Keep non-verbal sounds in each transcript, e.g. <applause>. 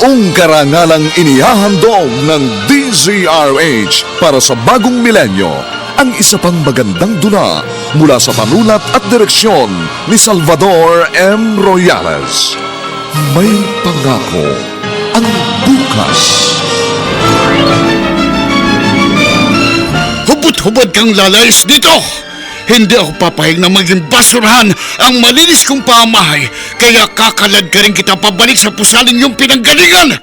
Buong karangalang inihahandog ng DZRH para sa bagong milenyo ang isa pang magandang dula mula sa panulat at direksyon ni Salvador M. Royales. May pangako ang bukas. Hubot-hubot kang lalayas dito! Hindi ako papahig na maging basurahan ang malinis kong pamahay, kaya kakalad ka rin kita pabalik sa pusaling yung pinanggalingan!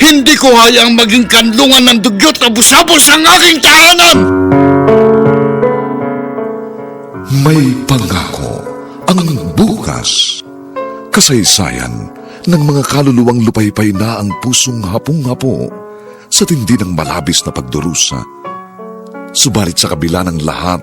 Hindi ko hayaang maging kanlungan ng dugyot na busabos ang aking tahanan! May pangako ang bukas. Kasaysayan ng mga kaluluwang lupaypay na ang pusong hapong-hapo sa tindi ng malabis na pagdurusa. Subalit sa kabila ng lahat,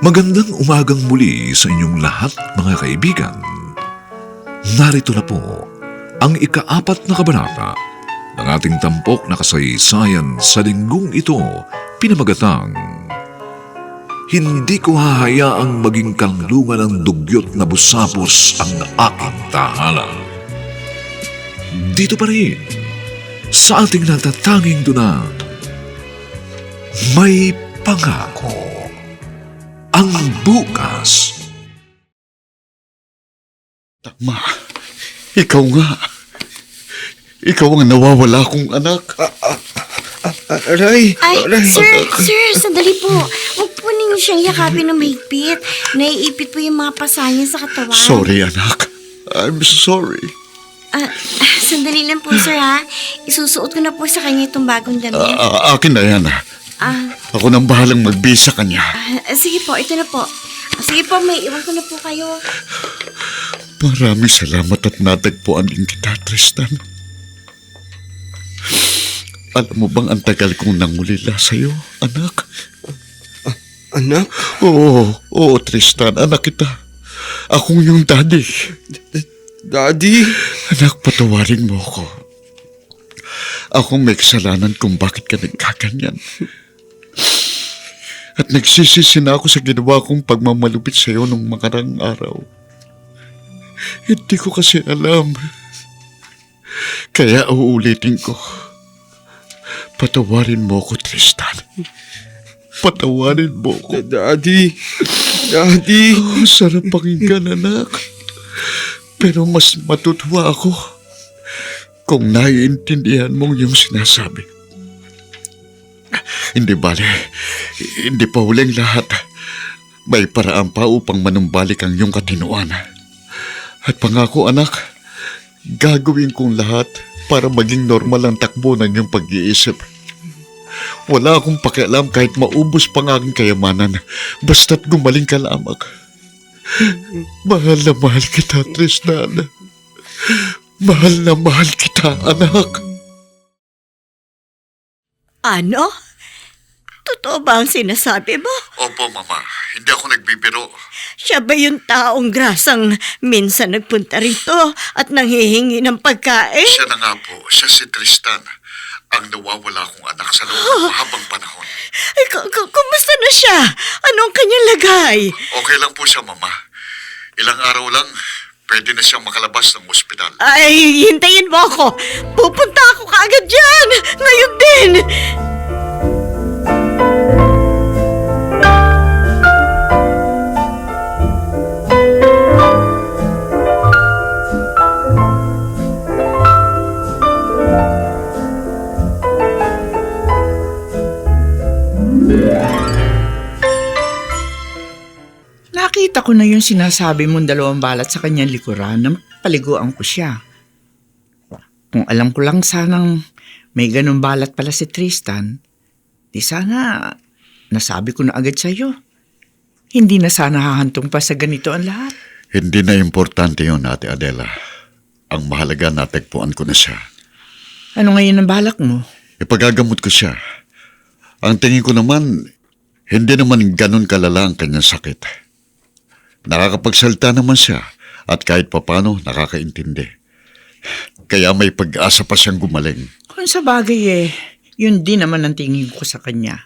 Magandang umagang muli sa inyong lahat mga kaibigan. Narito na po ang ikaapat na kabanata ng ating tampok na kasaysayan sa linggong ito pinamagatang Hindi ko hahayaang maging kanlungan ng dugyot na busapos ang aking tahanan. Dito pa rin, sa ating natatanging dunang, may pangako ang bukas. Tama. Ikaw nga. Ikaw ang nawawala kong anak. Aray! Ay, aray. sir, sir, sandali po. Huwag po ninyo siyang yakapin ng mahigpit. Naiipit po yung mga pasa niya sa katawan. Sorry, anak. I'm sorry. Ah, ah, sandali lang po, sir, ha? Isusuot ko na po sa kanya itong bagong damit. Ah, akin na yan. ah. Ah, Ako nang bahalang magbisa kanya. ah, sige po, ito na po. Ah, sige po, may iwan ko na po kayo. Maraming salamat at natagpuan din kita, Tristan. Alam mo bang ang tagal kong nangulila sa'yo, anak? Anak? Oo, oo, Tristan, anak kita. Akong yung daddy. Daddy? Anak, patawarin mo ako. Akong may kasalanan kung bakit ka nagkaganyan. At nagsisisi na ako sa ginawa kong pagmamalupit sa iyo nung makarang araw. Hindi ko kasi alam. Kaya uulitin ko. Patawarin mo ako, Tristan. Patawarin mo ako. Daddy? Daddy? Oh, sarap pakinggan, anak. Pero mas matutuwa ako kung naiintindihan mong yung sinasabi. <laughs> Hindi bale, hindi pa huling lahat. May paraan pa upang manumbalik ang iyong katinuan. At pangako anak, gagawin kong lahat para maging normal ang takbo ng iyong pag-iisip. Wala akong pakialam kahit maubos pa ang aking kayamanan, basta't gumaling ka lamang. Mahal na mahal kita, Tristan. Mahal na mahal kita, anak. Ano? Totoo ba ang sinasabi mo? Opo, Mama. Hindi ako nagbibiro. Siya ba yung taong grasang minsan nagpunta rito at nanghihingi ng pagkain? Siya na nga po. Siya si Tristan. Ang nawawala kong anak sa loob ng mahabang panahon. Ay, ku- ku- kumusta na siya? Anong kanyang lagay? Okay lang po siya, Mama. Ilang araw lang, pwede na siyang makalabas ng ospital. Ay, hintayin mo ako. Pupunta ako kaagad dyan. Ngayon ko na yung sinasabi mong dalawang balat sa kanyang likuran na paliguan ko siya. Kung alam ko lang sanang may ganun balat pala si Tristan, di sana nasabi ko na agad sa'yo. Hindi na sana hahantong pa sa ganito ang lahat. Hindi na importante yun, Ate Adela. Ang mahalaga natagpuan ko na siya. Ano ngayon ang balak mo? Ipagagamot ko siya. Ang tingin ko naman, hindi naman ganun kalala ang kanyang sakit. Nakakapagsalita naman siya at kahit papano nakakaintindi. Kaya may pag-asa pa siyang gumaling. Kung sa bagay eh, yun din naman ang tingin ko sa kanya.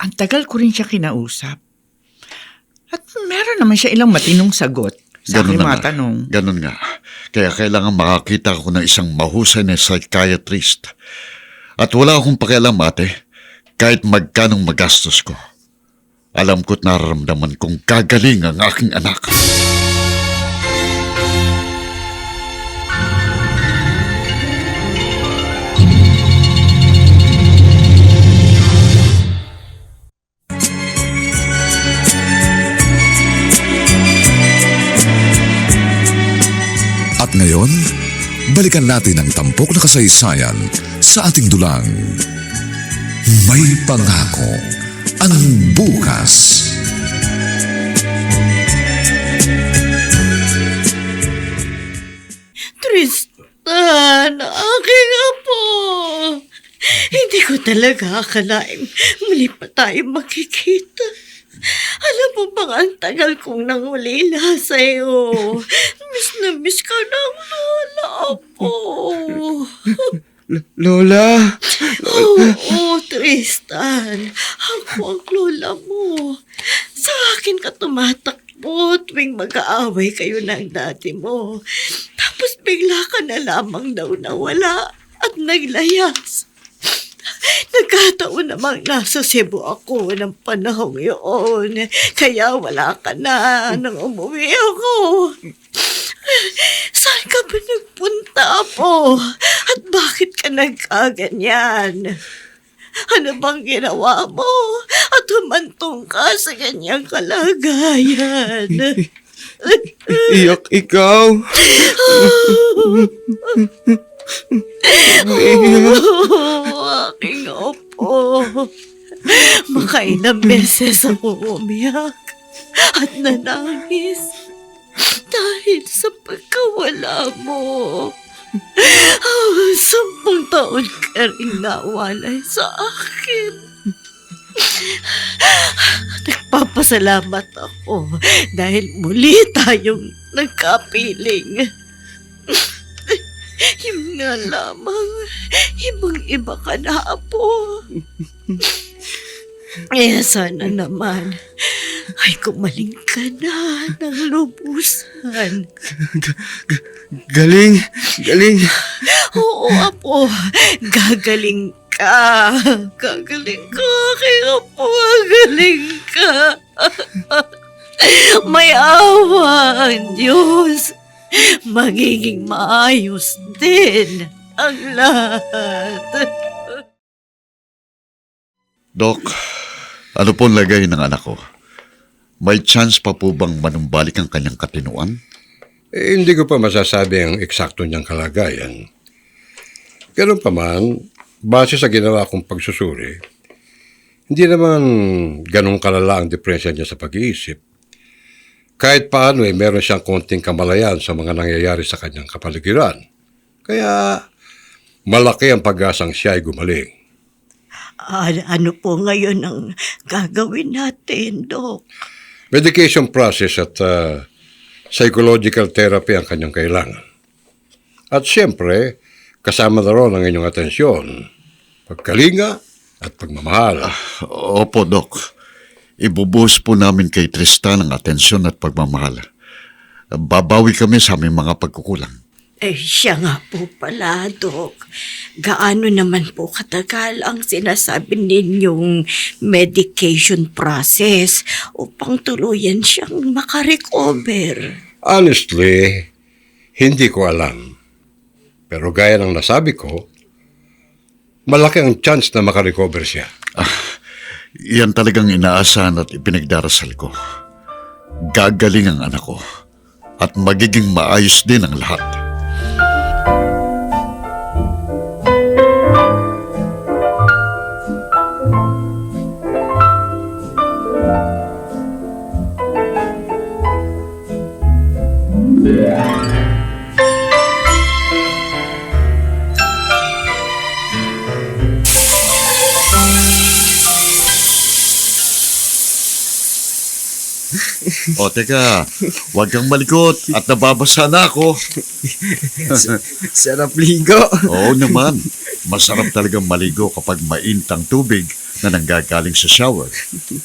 Ang tagal ko rin siya kinausap. At meron naman siya ilang matinong sagot sa aking na mga nga. tanong. Ganun nga. Kaya kailangan makakita ko ng isang mahusay na psychiatrist. At wala akong pakialam, ate, kahit magkanong magastos ko. Alam ko't nararamdaman kong gagaling ang aking anak. At ngayon, balikan natin ang tampok na kasaysayan sa ating dulang. May pangako ang bukas. Tristan, aking apo. Hindi ko talaga akalaing muli pa tayo makikita. Alam mo bang ang tagal kong nangulila sa'yo? Miss na miss ka ng lola, apo. Lola! Oo, Tristan. Ako ang lola mo. Sa akin ka tumatakbo tuwing mag-aaway kayo ng dati mo. Tapos bigla ka na lamang daw nawala at naglayas. Nagkataon namang nasa Cebu ako ng panahong yun. Kaya wala ka na nang umuwi ako. Saan ka ba nagpunta po? Bakit ka nagkaganyan? Ano bang ginawa mo? At humantong ka sa ganyang kalagayan. <laughs> Iyak ikaw! Oh, aking opo. Makailang beses ako umiyak at nanangis dahil sa pagkawala mo. Oh, sampung taon ka rin nawalay sa akin. Nagpapasalamat ako dahil muli tayong nagkapiling. Yung nga lamang, ibang-iba ka na, Apo. Eh, sana naman ay kumaling ka na ng lubusan. Galing! Galing! Oo, Apo, gagaling ka. Gagaling ka, kay Apo, gagaling ka. May awa ang Diyos. Magiging maayos din ang lahat. Dok, ano po lagay ng anak ko? May chance pa po bang manumbalik ang kanyang katinuan? Eh, hindi ko pa masasabi ang eksakto niyang kalagayan. Ganun pa man, base sa ginawa kong pagsusuri, hindi naman ganun kalala ang depresya niya sa pag-iisip. Kahit paano eh, meron siyang konting kamalayan sa mga nangyayari sa kanyang kapaligiran. Kaya malaki ang pag-asang siya ay gumaling. Ah, ano po ngayon ang gagawin natin, Dok? Medication process at uh, psychological therapy ang kanyang kailangan. At siyempre, kasama na ron ang inyong atensyon, pagkalinga at pagmamahal. Opo, Dok. Ibubuhos po namin kay Tristan ang atensyon at pagmamahal. Babawi kami sa aming mga pagkukulang. Eh, siya nga po pala, Dok. Gaano naman po katagal ang sinasabi ninyong medication process upang tuluyan siyang makarecover? Honestly, hindi ko alam. Pero gaya ng nasabi ko, malaki ang chance na makarecover siya. Yan talagang inaasahan at ipinagdarasal ko. gagaling ang anak ko at magiging maayos din ang lahat. O teka, huwag kang malikot at nababasa na ako. Sarap ligo. Oo naman, masarap talagang maligo kapag maintang tubig na nanggagaling sa shower.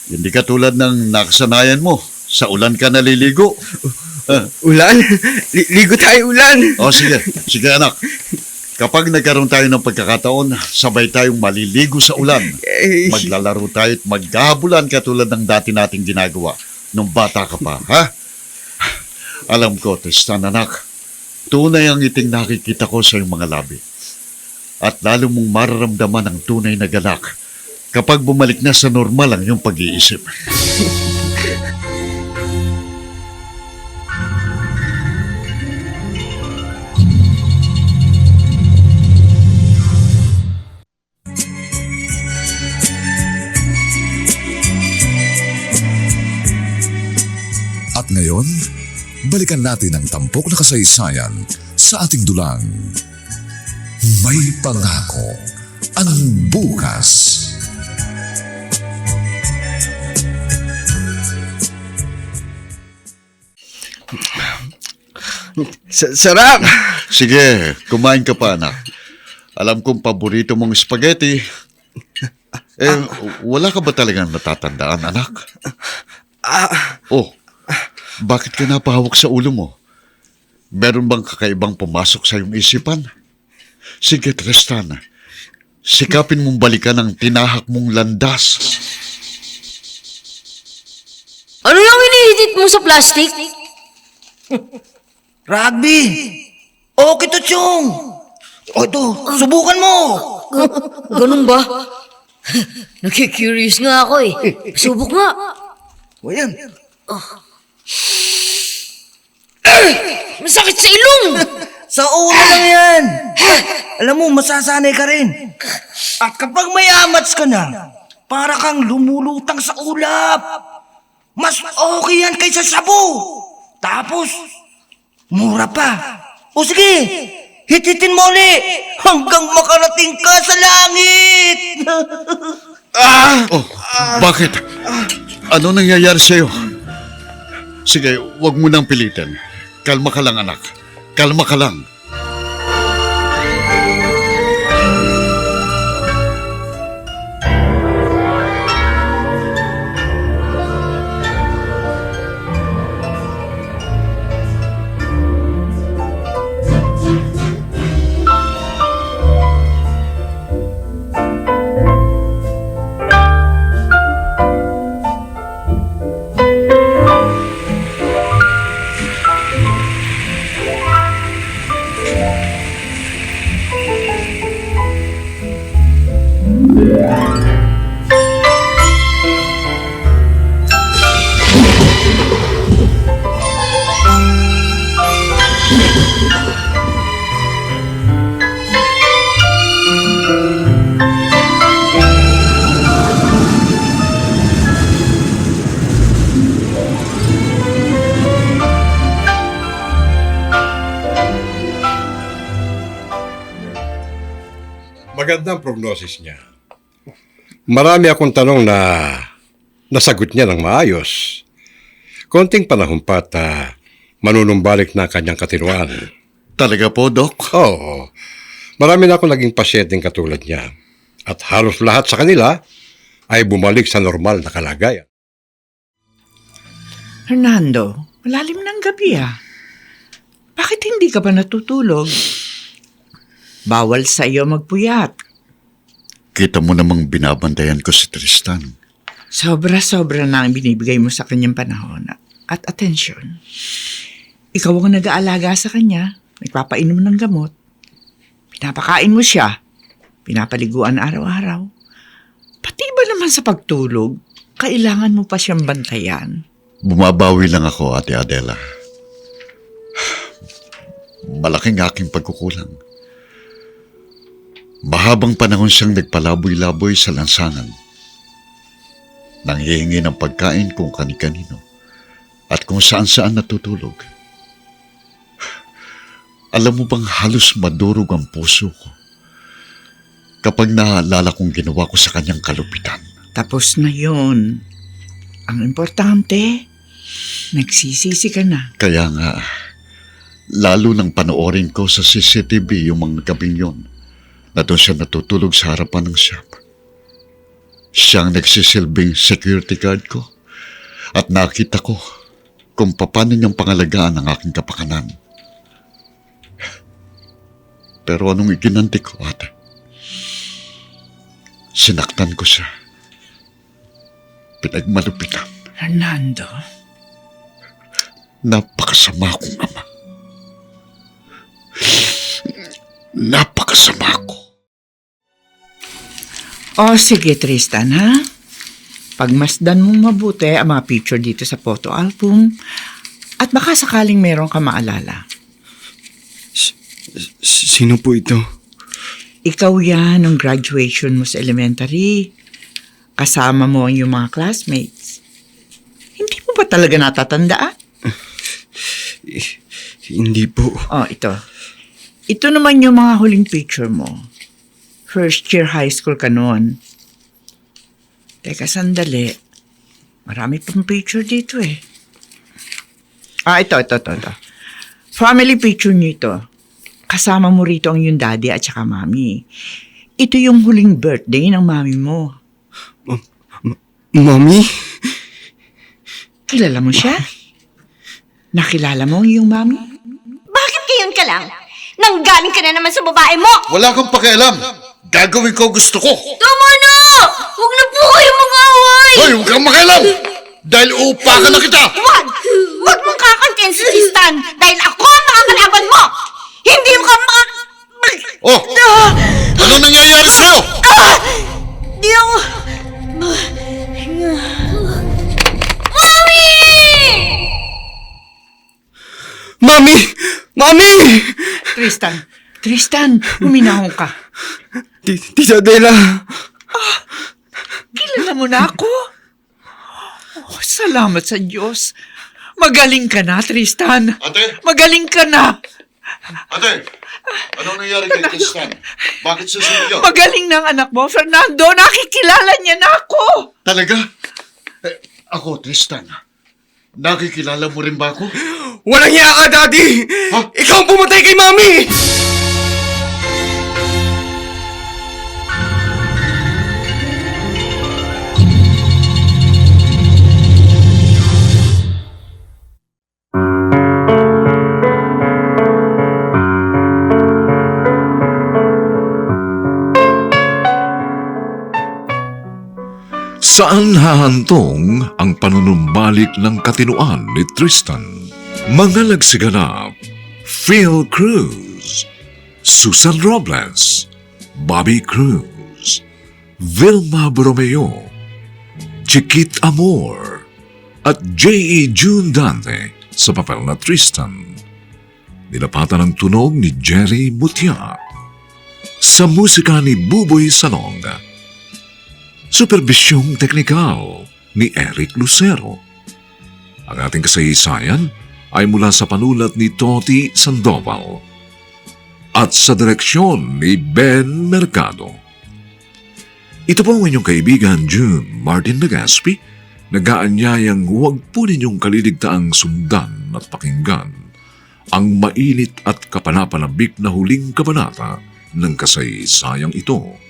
Hindi ka tulad ng nakasanayan mo. Sa ulan ka naliligo. Ah, <laughs> Ulan? Li- ligo tayo ulan. O sige, sige anak. Kapag nagkaroon tayo ng pagkakataon, sabay tayong maliligo sa ulan. Maglalaro tayo at maghabulan katulad ng dati nating ginagawa nung bata ka pa, ha? Alam ko, Tristan anak, tunay ang iting nakikita ko sa iyong mga labi. At lalo mong mararamdaman ang tunay na galak kapag bumalik na sa normal ang iyong pag-iisip. Ngayon, balikan natin ang tampok na kasaysayan sa ating dulang. May pangako ang bukas. sa- sarap. Sige, kumain ka pa anak. Alam kong paborito mong spaghetti. Eh, wala ka ba talagang natatandaan, anak? Oh, bakit ka napahawak sa ulo mo? Meron bang kakaibang pumasok sa iyong isipan? Sige, Tristan. Sikapin mong balikan ang tinahak mong landas. Ano yung inihidit mo sa plastic? <laughs> Rugby! Okay to, Chong! O ito, subukan mo! <laughs> Ganun ba? <laughs> Nakikurious nga ako eh. Subok nga. O yan. Masakit sa ilong. <laughs> Sa ulo lang yan! Alam mo, masasanay ka rin. At kapag may amats ka na, para kang lumulutang sa ulap. Mas okay yan kaysa sabu. Tapos, mura pa. O sige, hititin mo ulit hanggang makarating ka sa langit. <laughs> Oh, bakit? Ano nangyayari sa'yo? Sige, wag mo nang pilitin. Kalma ka lang, anak. Kalma ka lang. Magandang prognosis niya. Marami akong tanong na nasagot niya ng maayos. Konting panahon pa at ah, manunumbalik na ang kanyang katinuan. Talaga po, Doc? Oo. Marami na akong naging pasyenteng katulad niya. At halos lahat sa kanila ay bumalik sa normal na kalagayan. Hernando, malalim ng gabi ah. Bakit hindi ka pa natutulog? Bawal sa iyo magpuyat. Kita mo namang binabantayan ko si Tristan. Sobra-sobra na ang binibigay mo sa kanyang panahon at atensyon. Ikaw ang nag-aalaga sa kanya, nagpapainom ng gamot, pinapakain mo siya, pinapaliguan araw-araw. Pati ba naman sa pagtulog, kailangan mo pa siyang bantayan? Bumabawi lang ako, Ate Adela. Malaking aking pagkukulang. Mahabang panahon siyang nagpalaboy-laboy sa lansangan. Nanghihingi ng pagkain kung kani-kanino at kung saan-saan natutulog. Alam mo bang halos madurog ang puso ko kapag naalala kong ginawa ko sa kanyang kalupitan. Tapos na yon. Ang importante, nagsisisi ka na. Kaya nga, lalo nang panoorin ko sa CCTV yung mga gabing yon na doon siya natutulog sa harapan ng shop. Siyang nagsisilbing security guard ko at nakita ko kung paano niyang pangalagaan ang aking kapakanan. Pero anong iginanti ko, ate? Sinaktan ko siya. Pinagmalupitan. Fernando, Napakasama kong ama. Napakasama O sige Tristan ha. Pagmasdan mong mabuti ang mga picture dito sa photo album at baka sakaling meron ka maalala. Sino po ito? Ikaw yan nung graduation mo sa elementary. Kasama mo ang yung mga classmates. Hindi mo ba talaga natatandaan? <laughs> Hindi po. Oh, ito. Ito naman yung mga huling picture mo. First year high school ka noon. Teka, sandali. Marami pang picture dito eh. Ah, ito, ito, ito, ito. Family picture niyo ito. Kasama mo rito ang yung daddy at saka mami. Ito yung huling birthday ng mami mo. Mami? Kilala mo siya? Nakilala mo ang iyong mami? Bakit ngayon ka lang? Nanggaling ka na naman sa babae mo! Wala kang pakialam. Gagawin ko gusto ko. Tama na! Huwag na po kayo mag-away! Hoy, huwag kang makialam. Dahil upakan na kita. Huwag! Huwag mong kakantin si Tristan dahil ako ang makakalaban mo! Hindi mo ka ma... mag- Oh, ano nangyayari sa'yo? Di ako... Mami! Mami! Tristan, Tristan, huminahon ka. Tita Adela! Kilala mo na ako? Oh, salamat sa Diyos. Magaling ka na, Tristan. Ate, Magaling ka na. ate. Anong nangyari kay Tristan? Bakit susunod yun? Magaling ng anak mo, Fernando. Nakikilala niya na ako. Talaga? Eh, ako, Tristan. Nakikilala mo rin ba ako? Walang hiya ka, Daddy! Ha? Ikaw ang pumatay kay Mami! Saan hahantong ang panunumbalik ng katinuan ni Tristan? Mga nagsiganap, Phil Cruz, Susan Robles, Bobby Cruz, Vilma Bromeo, Chiquit Amor, at J.E. June Dante sa papel na Tristan. Nilapatan ng tunog ni Jerry Mutia. Sa musika ni Buboy Salong, Superbisyong teknikal ni Eric Lucero. Ang ating kasaysayan ay mula sa panulat ni Toti Sandoval at sa direksyon ni Ben Mercado. Ito po ang inyong kaibigan June Martin Legaspi, nag-aanyayang huwag po ninyong kaliligtaang sundan at pakinggan ang mainit at kapanapanabik na huling kabanata ng kasaysayang ito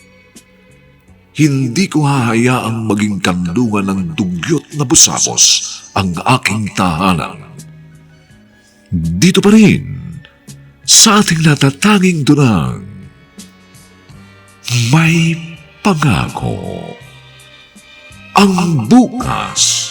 hindi ko hahayaang maging kandungan ng dugyot na busabos ang aking tahanan. Dito pa rin, sa ating natatanging dunang, may pangako. Ang bukas